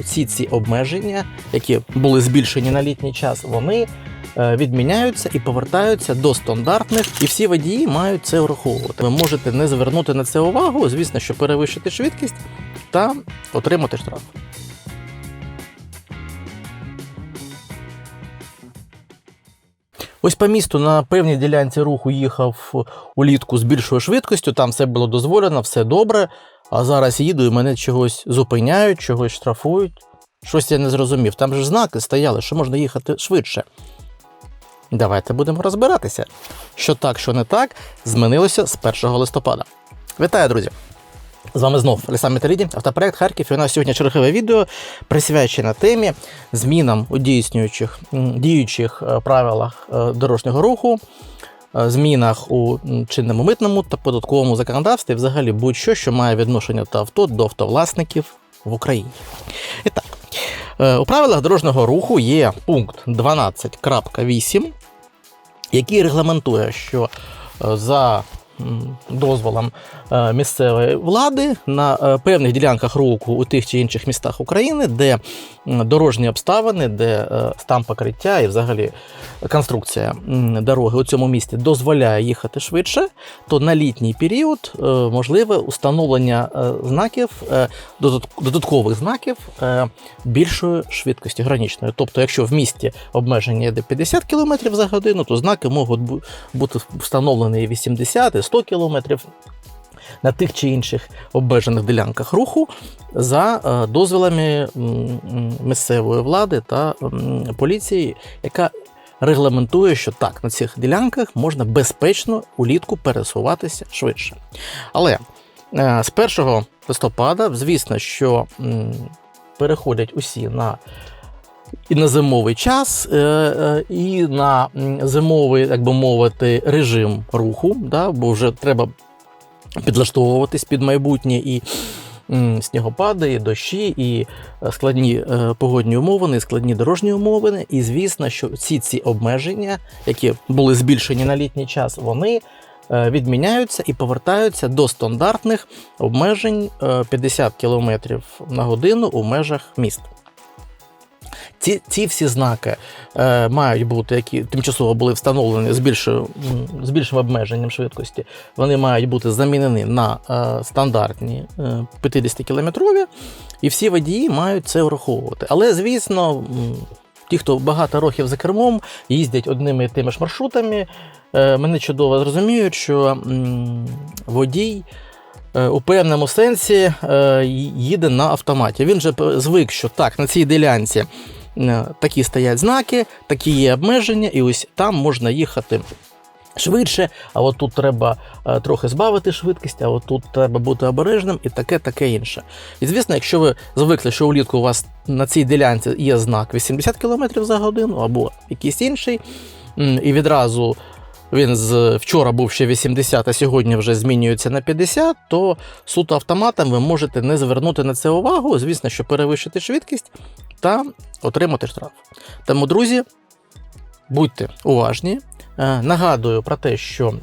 Всі ці обмеження, які були збільшені на літній час, вони е, відміняються і повертаються до стандартних, і всі водії мають це враховувати. Ви можете не звернути на це увагу, звісно, що перевищити швидкість та отримати штраф. Ось по місту на певній ділянці руху їхав улітку з більшою швидкістю, там все було дозволено, все добре. А зараз їду і мене чогось зупиняють, чогось штрафують. Щось я не зрозумів. Там ж знаки стояли, що можна їхати швидше. Давайте будемо розбиратися, що так, що не так, змінилося з 1 листопада. Вітаю, друзі! З вами знов Олександр Металіді, автопроект Харків. І у нас сьогодні чергове відео присвячене темі змінам у діючих е, правилах е, дорожнього руху, змінах у чинному митному та податковому законодавстві, взагалі будь-що, що має відношення до авто до автовласників в Україні. І так, е, у правилах дорожнього руху є пункт 12.8, який регламентує, що е, за дозволом е, місцевої влади на е, певних ділянках руху у тих чи інших містах України, де дорожні обставини, де е, стан покриття і взагалі конструкція дороги у цьому місті дозволяє їхати швидше, то на літній період можливе установлення знаків, додаткових знаків більшої швидкості граничної. Тобто, якщо в місті обмеження йде 50 км за годину, то знаки можуть бути встановлені 80, і 100 км на тих чи інших обмежених ділянках руху за е, дозволами місцевої влади та поліції, яка регламентує, що так, на цих ділянках можна безпечно улітку пересуватися швидше. Але е, з 1 листопада, звісно, що переходять усі на і на зимовий час, е, е, і на зимовий, як би мовити, режим руху, да, бо вже треба підлаштовуватись під майбутнє і снігопади, і дощі, і е, складні погодні умови, і складні дорожні умови. І звісно, що всі ці обмеження, які були збільшені на літній час, вони відміняються і повертаються до стандартних обмежень е, 50 км на годину у межах міст. Ці, ці всі знаки е, мають бути, які тимчасово були встановлені з, більшою, з більшим обмеженням швидкості, вони мають бути замінені на е, стандартні е, 50-кілометрові, і всі водії мають це враховувати. Але, звісно, ті, хто багато років за кермом, їздять одними і тими ж маршрутами, е, мене чудово зрозуміють, що м, водій. е, У певному сенсі е, їде на автоматі. Він же звик, що так, на цій ділянці такі стоять знаки, такі є обмеження, і ось там можна їхати швидше, а от тут треба е, трохи збавити швидкість, а от тут треба бути обережним і таке, таке інше. І звісно, якщо ви звикли, що влітку у вас на цій ділянці є знак 80 км за годину або якийсь інший, і відразу. Він з вчора був ще 80, а сьогодні вже змінюється на 50, то суто автоматом ви можете не звернути на це увагу, звісно, що перевищити швидкість та отримати штраф. Тому, друзі, будьте уважні. Е, Нагадую про те, що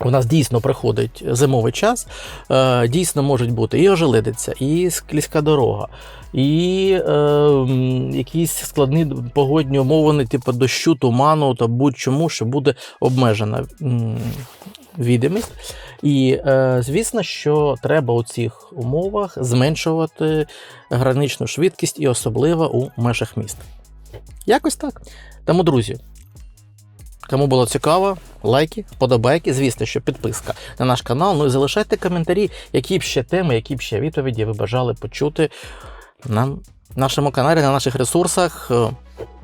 у нас дійсно приходить зимовий час, е, дійсно можуть бути і ожеледиця, і склізька дорога, і е, якісь складні погодні умови, типу дощу, туману та будь-чому, що буде обмежена відомість. І е, звісно, що треба у цих умовах зменшувати граничну швидкість і особливо у межах міста. Якось так. Тому, друзі, Кому було цікаво, лайки, вподобайки, звісно, що підписка на наш канал. Ну і залишайте коментарі, які б ще теми, які б ще відповіді ви бажали почути на нашому каналі, на наших ресурсах. Е,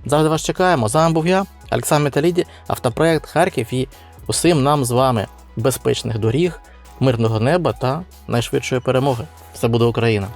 Завжди вас чекаємо. З вами був я, Олександр Металіді, автопроект Харків і усім нам з вами безпечних доріг, мирного неба та найшвидшої перемоги. Все буде Україна!